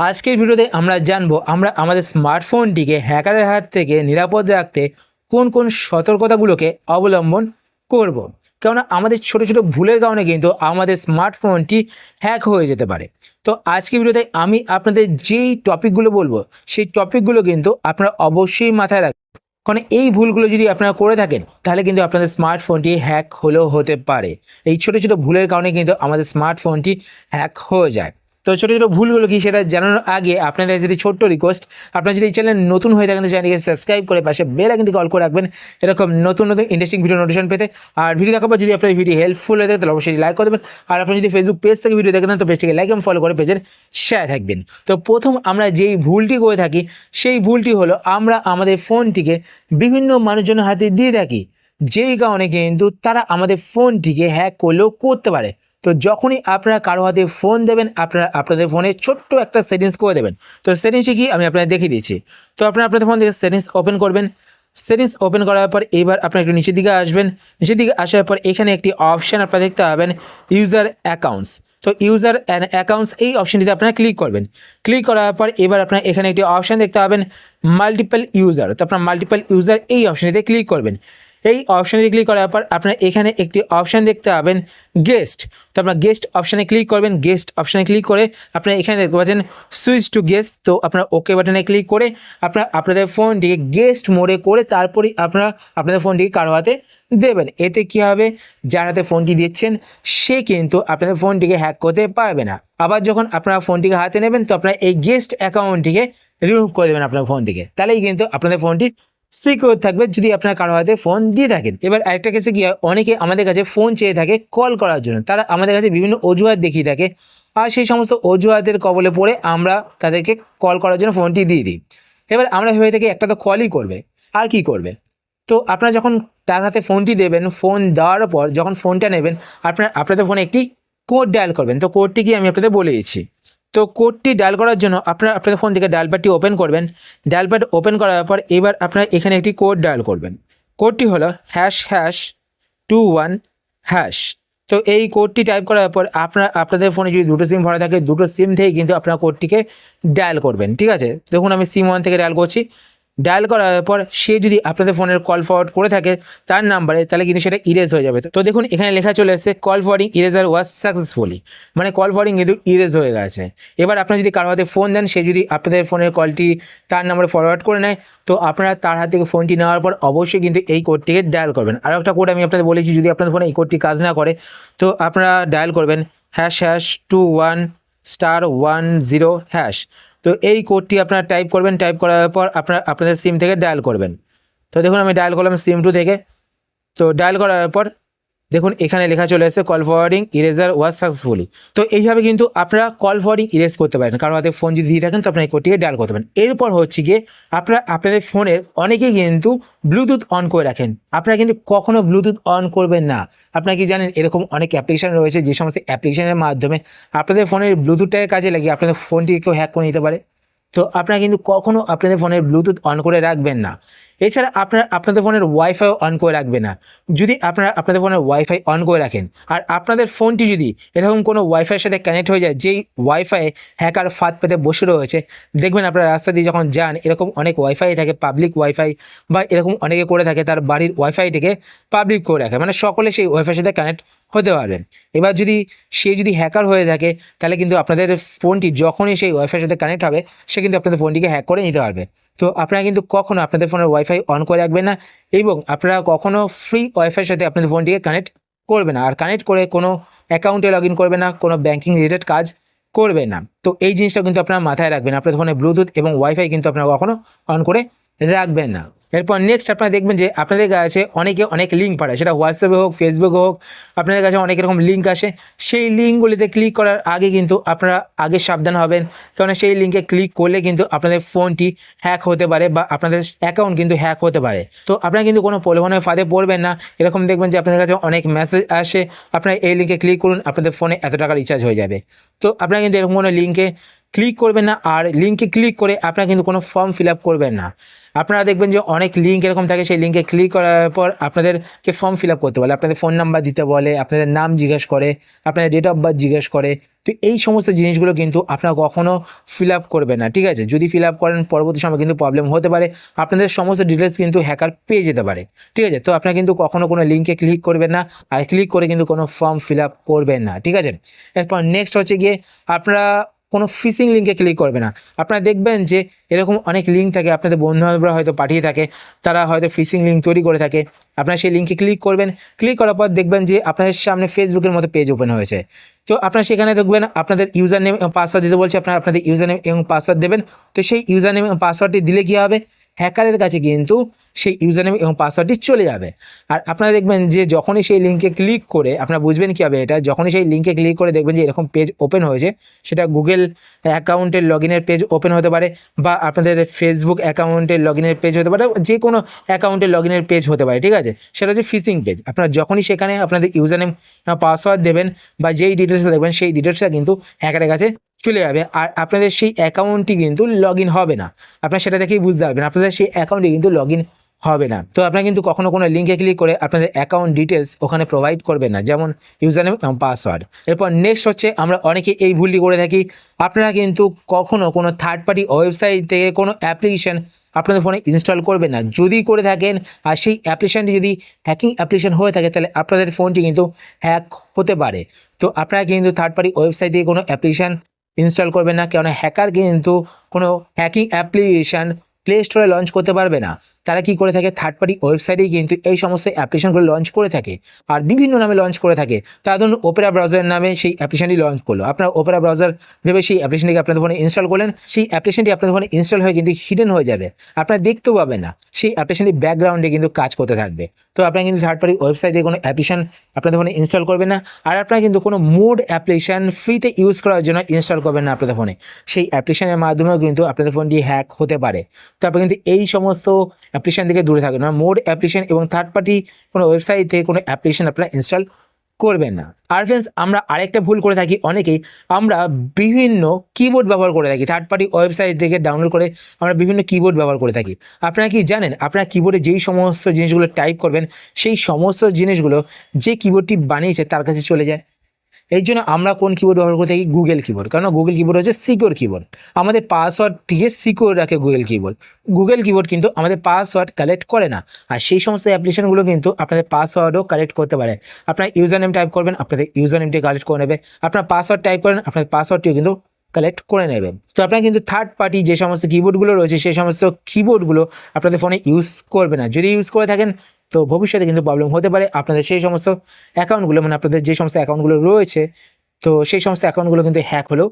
আজকের ভিডিওতে আমরা জানব, আমরা আমাদের স্মার্টফোনটিকে হ্যাকারের হাত থেকে নিরাপদ রাখতে কোন কোন সতর্কতাগুলোকে অবলম্বন করব। কেননা আমাদের ছোট ছোট ভুলের কারণে কিন্তু আমাদের স্মার্টফোনটি হ্যাক হয়ে যেতে পারে। তো আজকের ভিডিওতে আমি আপনাদের যেই টপিকগুলো বলব, সেই টপিকগুলো কিন্তু আপনারা অবশ্যই মাথায় রাখবেন। কারণ এই ভুলগুলো যদি আপনারা করে থাকেন, তাহলে কিন্তু আপনাদের স্মার্টফোনটি হ্যাক হলেও হতে পারে। এই ছোট ছোট ভুলের কারণে কিন্তু আমাদের স্মার্টফোনটি হ্যাক হয়ে যায়। তো ছোটো ছোটো ভুলগুলো কি সেটা জানানোর আগে আপনাদের যদি ছোট্ট রিকোয়েস্ট আপনারা যদি এই চ্যানেল নতুন হয়ে থাকেন, তো চ্যানেলকে সাবস্ক্রাইব করে পাশে বেল আইকনটি কল করে রাখবেন। এরকম নতুন নতুন ইন্টারেস্টিং ভিডিও নোটিফিকেশন পেতে। আর ভিডিও দেখার পর যদি আপনার ভিডিও হেল্পফুল হয়ে থাকে, তাহলে অবশ্যই লাইক করে দেবেন। আর আপনি যদি ফেসবুক পেজ থেকে ভিডিও দেখেন, তো পেজটিকে লাইক এবং ফলো করে পেজের শেয়ার থাকবেন। তো প্রথম আমরা যেই ভুলটি করে থাকি, সেই ভুলটি হলো আমরা আমাদের ফোনটিকে বিভিন্ন মানুষজনের হাতে দিয়ে থাকি। যেই কারণে কিন্তু তারা আমাদের ফোনটিকে হ্যাক করলেও করতে পারে। তো যখনই আপনারা কারও হাতে ফোন দেবেন, আপনারা আপনাদের ফোনে ছোট্ট একটা সেটিংস করে দেবেন। তো সেটিংসে কি? আমি আপনাদের দেখিয়ে দিয়েছি। তো আপনারা আপনাদের ফোন থেকে সেটিংস ওপেন করবেন। সেটিংস ওপেন করার পর এবার আপনারা একটু নিচের দিকে আসবেন। নিচের দিকে আসার পর এখানে একটি অপশান আপনারা দেখতে পাবেন ইউজার অ্যাকাউন্টস তো ইউজার অ্যান্ড অ্যাকাউন্টস এই অপশানটিতে আপনারা ক্লিক করবেন। ক্লিক করার পর এবার আপনারা এখানে একটি অপশান দেখতে পাবেন মাল্টিপল ইউজার তো আপনার মাল্টিপল ইউজার এই অপশানটিতে ক্লিক করবেন। এই অপশানে ক্লিক করার পর আপনার এখানে একটি অপশান দেখতে পাবেন গেস্ট তো আপনার গেস্ট অপশানে ক্লিক করবেন গেস্ট অপশানে ক্লিক করে আপনারা এখানে দেখতে পাচ্ছেন সুইচ টু গেস্ট তো আপনার ওকে বাটনে ক্লিক করে আপনার আপনাদের ফোনটিকে গেস্ট মোডে করে তারপরেই আপনারা আপনাদের ফোনটিকে কারও হাতে দেবেন। এতে কী হবে? যার হাতে ফোনটি দিচ্ছেন, সে কিন্তু আপনাদের ফোনটিকে হ্যাক করতে পারবে না। আবার যখন আপনারা ফোনটিকে হাতে নেবেন, তো আপনারা এই গেস্ট অ্যাকাউন্টটিকে রিমুভ করে দেবেন আপনার ফোন থেকে তাহলেই কিন্তু আপনাদের ফোনটি সিকিউর থাকবে যদি আপনার কারও হাতে ফোন দিয়ে থাকেন। এবার আরেকটা কেসে গিয়ে অনেকে আমাদের কাছে ফোন চেয়ে থাকে কল করার জন্য। তারা আমাদের কাছে বিভিন্ন অজুহাত দেখিয়ে থাকে। আর সেই সমস্ত অজুহাতের কবলে পড়ে আমরা তাদেরকে কল করার জন্য ফোনটি দিয়ে দিই। এবার আমরা ভেবে থাকি একটা তো কলই করবে। আর কি করবে? তো আপনারা যখন তার হাতে ফোনটি দেবেন ফোন দেওয়ার পর যখন ফোনটা নেবেন, আপনার, আপনাদের ফোনে একটি কোড ডায়াল করবেন। তো কোডটি কি আমি আপনাদের বলে দিচ্ছি। তো কোডটি ডায়াল করার জন্য আপনার আপনাদের ফোন থেকে ডায়াল প্যাডটি ওপেন করবেন। ডায়াল প্যাড ওপেন করার পর এবার আপনারা এখানে একটি কোড ডায়াল করবেন। কোডটি হলো hash hash two one hash তো এই কোডটি টাইপ করার পর আপনার আপনাদের ফোনে যদি দুটো সিম ভরা থাকে, দুটো সিম থেকে কিন্তু আপনার কোডটিকে ডায়াল করবেন। ঠিক আছে? দেখুন আমি সিম ওয়ান থেকে ডায়াল করছি। ডায়াল করার পর সে যদি আপনাদের ফোনের কল ফরওয়ার্ড করে থাকে, তার নাম্বারে তাহলে কিন্তু সেটা ইরেজ হয়ে যাবে। তো দেখুন, এখানে লেখা চলে এসেছে call forwarding erasure was successfully মানে কল ফরওয়ার্ডিং কিন্তু ইরেজ হয়ে গেছে। এবার আপনারা যদি কারও হাতে ফোন দেন, সে যদি আপনাদের ফোনের কলটি তার নাম্বারে ফরওয়ার্ড করে নেয়, তো আপনারা তার হাত থেকে ফোনটি নেওয়ার পর অবশ্যই কিন্তু এই কোডটিকে ডায়াল করবেন। আরও একটা কোড আমি আপনাদের বলেছি, যদি আপনাদের ফোনে এই কোডটি কাজ না করে, তো আপনারা ডায়াল করবেন hash hash two one star one zero hash তো এই কোডটি আপনারা টাইপ করবেন টাইপ করার পর আপনার, আপনাদের সিম থেকে ডায়াল করবেন। তো দেখুন, আমি ডায়াল করলাম সিম টু থেকে। তো ডায়াল করার পর দেখুন, এখানে লেখা চলে এসেছে call forwarding erasure was successfully তো এইভাবে কিন্তু আপনারা কল ফরওয়ার্ডিং ইরেজ করতে পারেন। কারণ হাতে ফোন যদি দিয়ে থাকেন, তো আপনার এই কোডটিকে ডায়াল করতে পারেন। এরপর হচ্ছে গিয়ে আপনারা, আপনাদের ফোনের অনেকেই কিন্তু ব্লুটুথ অন করে রাখেন। আপনারা কিন্তু কখনো ব্লুটুথ অন করবেন না। আপনারা কি জানেন, এরকম অনেক অ্যাপ্লিকেশান রয়েছে, যে সমস্ত অ্যাপ্লিকেশানের মাধ্যমে আপনাদের ফোনের ব্লুটুথটাকে কাজে লাগিয়ে আপনাদের ফোনটিকে কেউ হ্যাক করে নিতে পারে। তো আপনারা কিন্তু কখনো আপনাদের ফোনের ব্লুটুথ অন করে রাখবেন না। এছাড়া আপনার, আপনাদের ফোনের ওয়াইফাইও অন করে রাখবে না। যদি আপনারা আপনাদের ফোনের ওয়াইফাই অন করে রাখেন, আর আপনাদের ফোনটি যদি এরকম কোনো ওয়াইফাইয়ের সাথে কানেক্ট হয়ে যায়, যেই ওয়াইফাই হ্যাকার ফাঁদ পেতে বসে রয়েছে, দেখবেন আপনারা রাস্তা দিয়ে যখন যান, এরকম অনেক ওয়াইফাই থাকে পাবলিক ওয়াইফাই বা এরকম অনেকে করে থাকে, তার বাড়ির ওয়াইফাইটিকে পাবলিক করে রাখে। মানে সকলে সেই ওয়াইফাইয়ের সাথে কানেক্ট হতে পারবেন এবার যদি সে যদি হ্যাকার হয়ে থাকে, তাহলে কিন্তু আপনাদের ফোনটি যখনই সেই ওয়াইফাইয়ের সাথে কানেক্ট হবে, সে কিন্তু আপনাদের ফোনটিকে হ্যাক করে নিতে পারবে। তো আপনারা কিন্তু কখনো আপনাদের ফোনের ওয়াইফাই অন করে রাখবেন না এবং আপনারা কখনো ফ্রি ওয়াইফাইয়ের সাথে আপনাদের ফোনটিকে কানেক্ট করবে না। আর কানেক্ট করে কোনো অ্যাকাউন্টে লগ ইন করবে না, কোনো ব্যাঙ্কিং রিলেটেড কাজ করবে না। তো এই জিনিসটা কিন্তু আপনারা মাথায় রাখবেন। আপনাদের ফোনে ব্লুটুথ এবং ওয়াইফাই কিন্তু আপনারা কখনো অন করে রাখবেন না। এরপর নেক্সট আপনারা দেখবেন যে আপনাদের কাছে অনেকে অনেক লিঙ্ক পাঠায়। সেটা হোয়াটসঅ্যাপে হোক ফেসবুকে হোক, আপনাদের কাছে অনেক রকম লিঙ্ক আসে। সেই লিঙ্কগুলিতে ক্লিক করার আগে কিন্তু আপনারা আগে সাবধান হবেন। কারণ সেই লিঙ্কে ক্লিক করলে কিন্তু আপনাদের ফোনটি হ্যাক হতে পারে বা আপনাদের অ্যাকাউন্ট কিন্তু হ্যাক হতে পারে। তো আপনারা কিন্তু কোনো পরিবহনের ফাঁদে পড়বেন না। এরকম দেখবেন যে আপনাদের কাছে অনেক মেসেজ আসে। আপনারা এই লিঙ্কে ক্লিক করুন, আপনাদের ফোনে এত টাকা রিচার্জ হয়ে যাবে। তো আপনারা কিন্তু এরকম কোনো লিঙ্কে ক্লিক করবেন না। আর লিঙ্কে ক্লিক করে আপনারা কিন্তু কোনো ফর্ম ফিল করবেন না। আপনারা দেখবেন যে অনেক লিঙ্ক এরকম থাকে, সেই লিঙ্কে ক্লিক করার পর আপনাদেরকে ফর্ম ফিল করতে বলে। আপনাদের ফোন নাম্বার দিতে বলে, আপনাদের নাম জিজ্ঞেস করে, আপনাদের ডেট অফ বার্থ জিজ্ঞেস করে। তো এই সমস্ত জিনিসগুলো কিন্তু আপনারা কখনও ফিল আপ করবেন না, ঠিক আছে? যদি ফিল আপ করেন, পরবর্তী সময় কিন্তু প্রবলেম হতে পারে। আপনাদের সমস্ত ডিটেলস কিন্তু হ্যাকার পেয়ে যেতে পারে, ঠিক আছে? তো আপনারা কিন্তু কখনো কোনো লিঙ্কে ক্লিক করবেন না, আর ক্লিক করে কিন্তু কোনো ফর্ম ফিল আপ করবেন না, ঠিক আছে? এরপর নেক্সট হচ্ছে গিয়ে আপনারা কোনো ফিসিং লিঙ্কে ক্লিক করবে না। আপনারা দেখবেন যে এরকম অনেক লিঙ্ক থাকে, আপনাদের বন্ধুবান্ধবরা হয়তো পাঠিয়ে থাকে, তারা হয়তো ফিসিং লিঙ্ক তৈরি করে থাকে। আপনারা সেই লিঙ্কে ক্লিক করবেন ক্লিক করার পর দেখবেন যে আপনাদের সামনে ফেসবুকের মতো পেজ ওপেন হয়েছে। তো আপনারা সেখানে দেখবেন আপনাদের ইউজার নেম এবং পাসওয়ার্ড দিতে বলছে, আপনারা আপনাদের ইউজার নেম এবং পাসওয়ার্ড দেবেন। তো সেই ইউজার নেম এবং পাসওয়ার্ডটি দিলে কী হবে? হ্যাকারের কাছে কিন্তু সেই ইউজার নেম এবং পাসওয়ার্ডটি চলে যাবে। আর আপনারা দেখবেন যে যখনই সেই লিঙ্কে ক্লিক করে আপনারা বুঝবেন কী হবে এটা, যখনই সেই লিঙ্কে ক্লিক করে দেখবেন যে এরকম পেজ ওপেন হয়েছে, সেটা গুগল অ্যাকাউন্টের লগ ইনের পেজ ওপেন হতে পারে বা আপনাদের ফেসবুক অ্যাকাউন্টের লগ ইনের পেজ হতে পারে, যে কোনো অ্যাকাউন্টের লগ ইনের পেজ হতে পারে, ঠিক আছে? সেটা হচ্ছে ফিসিং পেজ। আপনারা যখনই সেখানে আপনাদের ইউজার নেম পাসওয়ার্ড দেবেন বা যেই ডিটেলসটা দেখবেন, সেই ডিটেলসটা কিন্তু হ্যাকারের কাছে চলে যাবে। আর আপনাদের সেই অ্যাকাউন্টটি কিন্তু লগ হবে না। আপনারা সেটা দেখেই বুঝতে পারবেন, আপনাদের সেই অ্যাকাউন্টটি কিন্তু লগ হবে না। তো আপনারা কিন্তু কখনো কোনো লিঙ্কে ক্লিক করে আপনাদের অ্যাকাউন্ট ডিটেলস ওখানে প্রোভাইড করবেন না, যেমন ইউজার নেম এবং পাসওয়ার্ড এরপর নেক্সট হচ্ছে, আমরা অনেকে এই ভুলটি করে থাকি, আপনারা কিন্তু কখনো কোনো থার্ড পার্টি ওয়েবসাইট থেকে কোনো অ্যাপ্লিকেশন আপনাদের ফোনে ইনস্টল করবেন না। যদি করে থাকেন, আর সেই অ্যাপ্লিকেশানটি যদি হ্যাকিং অ্যাপ্লিকেশান হয়ে থাকে, তাহলে আপনাদের ফোনটি কিন্তু হ্যাক হতে পারে। তো আপনারা কিন্তু থার্ড পার্টি ওয়েবসাইট থেকে কোনো অ্যাপ্লিকেশান ইনস্টল করবেন না, কেননা হ্যাকার কিন্তু কোনো হ্যাকিং অ্যাপ্লিকেশান প্লে স্টোরে লঞ্চ করতে পারবে না। তারা কি করে থাকে? থার্ড পার্টি ওয়েবসাইটেই কিন্তু এই সমস্ত অ্যাপ্লিকেশনগুলো লঞ্চ করে থাকে আর বিভিন্ন নামে লঞ্চ করে থাকে। তার ধরুন ওপেরা ব্রাউজারের নামে সেই অ্যাপ্লিকেশনটি লঞ্চ করল। আপনার ওপেরা ব্রাউজার ভেবে সেই অ্যাপ্লিকেশনটিকে আপনাদের ফোনে ইনস্টল করলেন, সেই অ্যাপ্লিকেশনটি আপনাদের ফোনে ইনস্টল হয়ে কিন্তু হিডেন হয়ে যাবে। আপনারা দেখতেও পাবেন না, সেই অ্যাপ্লিকেশনটি ব্যাকগ্রাউন্ডে কিন্তু কাজ করতে থাকবে। তো আপনারা কিন্তু থার্ড পার্টি ওয়েবসাইটে কোনো অ্যাপ্লিকেশন আপনাদের ফোনে ইনস্টল করবেন না। আর আপনারা কিন্তু কোনো মুড অ্যাপ্লিকেশান ফ্রিতে ইউজ করার জন্য ইনস্টল করবেন না আপনাদের ফোনে সেই অ্যাপ্লিকেশানের মাধ্যমেও কিন্তু আপনাদের ফোনটি হ্যাক হতে পারে। তো আপনি কিন্তু এই সমস্ত অ্যাপ্লিকেশান থেকে দূরে থাকবেন না মোড অ্যাপ্লিকেশান এবং থার্ড পার্টি কোনো ওয়েবসাইট থেকে কোনো অ্যাপ্লিকেশান আপনারা ইনস্টল করবেন না। আর ফ্রেন্ডস আমরা আরেকটা ভুল করে থাকি অনেকেই। আমরা বিভিন্ন কিবোর্ড ব্যবহার করে থাকি। থার্ড পার্টি ওয়েবসাইট থেকে ডাউনলোড করে আমরা বিভিন্ন কিবোর্ড ব্যবহার করে থাকি। আপনারা কি জানেন, আপনারা কিবোর্ডে যেই সমস্ত জিনিসগুলো টাইপ করবেন, সেই সমস্ত জিনিসগুলো যে কিবোর্ডটি বানিয়েছে, তার কাছে চলে যায়। এই জন্য আমরা কোন কিবোর্ড ব্যবহার করে থাকি? গুগল কিবোর্ড কারণ গুগল কিবোর্ড হচ্ছে সিকিওর কিবোর্ড আমাদের পাসওয়ার্ডটিকে সিকিওর রাখে গুগল কিবোর্ড গুগল কিবোর্ড কিন্তু আমাদের পাসওয়ার্ড কালেক্ট করে না। আর সেই সমস্ত অ্যাপ্লিকেশনগুলো কিন্তু আপনাদের পাসওয়ার্ডও কালেক্ট করতে পারে। আপনার ইউজার নেম টাইপ করবেন, আপনাদের ইউজার নেমটি কালেক্ট করে নেবে আপনার পাসওয়ার্ড টাইপ করেন আপনার পাসওয়ার্ডটিও কিন্তু কালেক্ট করে নেবেন। তো আপনারা কিন্তু থার্ড পার্টি যে সমস্ত কিবোর্ডগুলো রয়েছে, সেই সমস্ত কিবোর্ডগুলো আপনাদের ফোনে ইউজ করবে না। যদি ইউজ করে থাকেন তো ভবিষ্যতে কিন্তু প্রবলেম হতে পারে। আপনাদের সেই সমস্ত অ্যাকাউন্টগুলো মানে আপনাদের যে সমস্ত অ্যাকাউন্টগুলো রয়েছে, তো সেই সমস্ত অ্যাকাউন্টগুলো কিন্তু হ্যাক হলেও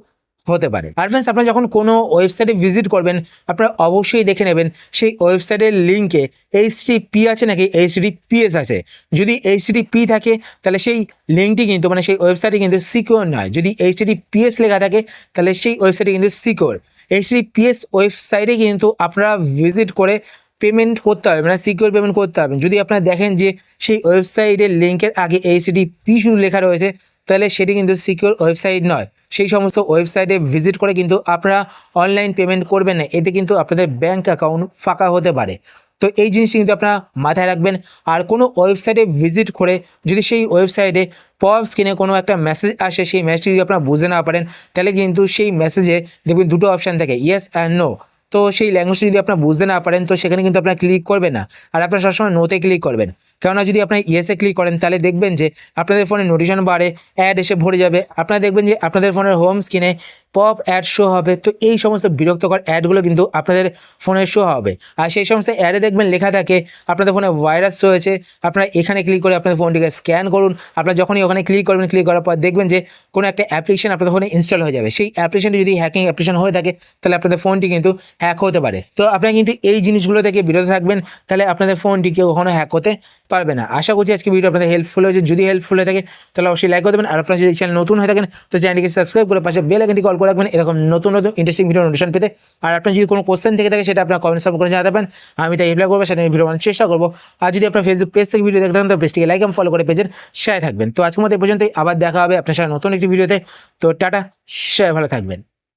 হতে পারে। আর ফ্রেন্ডস আপনারা যখন কোনো ওয়েবসাইটে ভিজিট করবেন, আপনারা অবশ্যই দেখে নেবেন সেই ওয়েবসাইটের লিঙ্কে এইচটি পি আছে নাকি? এইচডি পিএস আছে। যদি এইচডি পি থাকে, তাহলে সেই লিঙ্কটি কিন্তু মানে সেই ওয়েবসাইটটি কিন্তু সিকিওর নয়। যদি এইচডি পিএস লেখা থাকে, তাহলে সেই ওয়েবসাইটটি কিন্তু সিকিওর এইচডি পিএস ওয়েবসাইটে কিন্তু আপনারা ভিজিট করে পেমেন্ট করতে হবে মানে সিকিউর পেমেন্ট করতে হবে। যদি আপনারা দেখেন যে সেই ওয়েবসাইটের লিঙ্কের আগে এইচডি পি শুধু লেখা রয়েছে, তাহলে সেটি কিন্তু সিকিউর ওয়েবসাইট নয়। সেই সমস্ত ওয়েবসাইটে ভিজিট করে কিন্তু আপনারা অনলাইন পেমেন্ট করবেন না, এতে কিন্তু আপনাদের ব্যাঙ্ক অ্যাকাউন্ট ফাঁকা হতে পারে। তো এই জিনিসটি কিন্তু আপনারা মাথায় রাখবেন। আর কোনো ওয়েবসাইটে ভিজিট করে যদি সেই ওয়েবসাইটে পপ স্ক্রিনে কোনো একটা মেসেজ আসে, সেই মেসেজটি যদি আপনারা বুঝতে না পারেন, তাহলে কিন্তু সেই মেসেজে দেখবেন দুটো অপশান থাকে ইয়েস অ্যান্ড নো তো সেই ল্যাঙ্গুয়েজটা যদি আপনারা বুঝতে না পারেন, তো সেখানে কিন্তু আপনারা ক্লিক করবেন না। আর আপনারা সবসময় নোতে ক্লিক করবেন। কেননা যদি আপনার ইয়েসে ক্লিক করেন, তাহলে দেখবেন যে আপনাদের ফোনে নোটিশন বাড়ে অ্যাড এসে ভরে যাবে। আপনারা দেখবেন যে আপনাদের ফোনের হোম স্ক্রিনে পপ অ্যাড শো হবে, তো এই সমস্ত বিরক্তকর অ্যাডগুলো কিন্তু আপনাদের ফোনে শো হবে। আর সেই সমস্ত অ্যাডে দেখবেন লেখা থাকে, আপনাদের ফোনে ভাইরাস রয়েছে, আপনারা এখানে ক্লিক করে আপনাদের ফোনটিকে স্ক্যান করুন, আপনারা যখনই ওখানে ক্লিক করবেন ক্লিক করার পর দেখবেন যে কোনো একটা অ্যাপ্লিকেশন আপনাদের ফোনে ইনস্টল হয়ে যাবে। সেই অ্যাপ্লিকেশনটি যদি হ্যাকিং অ্যাপ্লিকেশন হয়ে থাকে, তাহলে আপনাদের ফোনটি কিন্তু হ্যাক হতে পারে। তো আপনারা কিন্তু এই জিনিসগুলো থেকে বিরত থাকবেন, তাহলে আপনাদের ফোনটি কেউ কখনো হ্যাক হতে পারবে না। আশা করছি আজকে ভিডিও আপনাদের হেল্পফুল হয়েছে। যদি হেল্পফুল হয়ে থাকে, তাহলে অবশ্যই লাইক করে দেবেন। আর আপনারা যদি চ্যানেল নতুন হয়ে থাকেন, তো চ্যানেলটিকে সাবস্ক্রাইব করে পাশে বেল আইকনটি কল করে রাখবেন। এরকম নতুন নতুন ইন্টারেস্টিং ভিডিও নোটিশন পেতে। আর আপনার যদি কোনো কোশ্চেন থেকে থাকে, সেটা আপনার কমেন্ট সাব করে জানাতে পারেন। আমি তাই রিপ্লাই করব, সেটা ভিডিও বানানোর চেষ্টা করব। আর যদি আপনার ফেসবুক পেজ থেকে ভিডিও দেখতে থাকেন তো পেজটিকে লাইক এবং ফলো করে পেজের শেয়ার থাকবেন। তো আজকের মতো পর্যন্তই। আবার দেখা হবে আপনার সাথে নতুন একটি ভিডিওতে তো। টাটা শেয়ার ভালো থাকবেন।